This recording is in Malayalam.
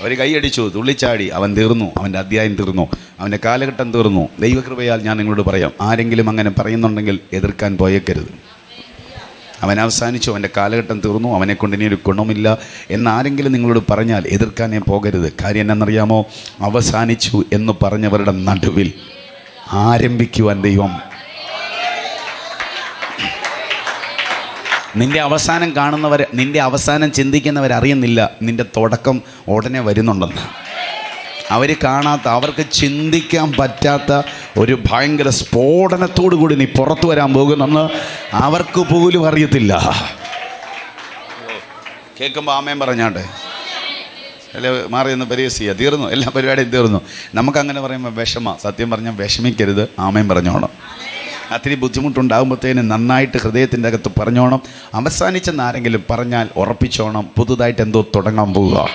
അവർ കൈയടിച്ചു തുള്ളിച്ചാടി. അവൻ തീർന്നു അവന്റെ അധ്യായം തീർന്നു അവന്റെ കാലഘട്ടം തീർന്നു. ദൈവകൃപയാൽ ഞാൻ നിങ്ങളോട് പറയാം ആരെങ്കിലും അങ്ങനെ പറയുന്നുണ്ടെങ്കിൽ എതിർക്കാൻ പോയേക്കരുത്. അവൻ അവസാനിച്ചു അവന്റെ കാലഘട്ടം തീർന്നു അവനെ കൊണ്ട് ഇനി ഒരു ഗുണമില്ല എന്നാരെങ്കിലും നിങ്ങളോട് പറഞ്ഞാൽ എതിർക്കാനേ പോകരുത്. കാര്യം എന്നറിയാമോ അവസാനിച്ചു എന്ന് പറഞ്ഞവരുടെ നടുവിൽ ആരംഭിക്കുവാൻ ദൈവം നിന്റെ അവസാനം കാണുന്നവർ നിന്റെ അവസാനം ചിന്തിക്കുന്നവർ അറിയുന്നില്ല. നിന്റെ തുടക്കം ഉടനെ വരുന്നുണ്ടെന്ന്. അവർ കാണാത്ത അവർക്ക് ചിന്തിക്കാൻ പറ്റാത്ത ഒരു ഭയങ്കര സ്ഫോടനത്തോടു കൂടി നീ പുറത്തു വരാൻ പോകുന്നെന്ന് അവർക്ക് പോലും അറിയത്തില്ല. കേൾക്കുമ്പോൾ ആമയം പറഞ്ഞാട്ടെ? അല്ലെ മാറി ഒന്ന് പരിഹസിക്കുക തീർന്നു. എല്ലാ പരിപാടിയും തീർന്നു. നമുക്കങ്ങനെ പറയുമ്പോൾ വിഷമ. സത്യം പറഞ്ഞാൽ വിഷമിക്കരുത്. ആമയം പറഞ്ഞോണം. അത്തിരി ബുദ്ധിമുട്ടുണ്ടാകുമ്പോഴത്തേന് നന്നായിട്ട് ഹൃദയത്തിന്റെ അകത്ത് പറഞ്ഞോണം. അവസാനിച്ചെന്നാരെങ്കിലും പറഞ്ഞാൽ ഉറപ്പിച്ചോണം. പുതുതായിട്ട് എന്തോ തുടങ്ങാൻ പോവുക.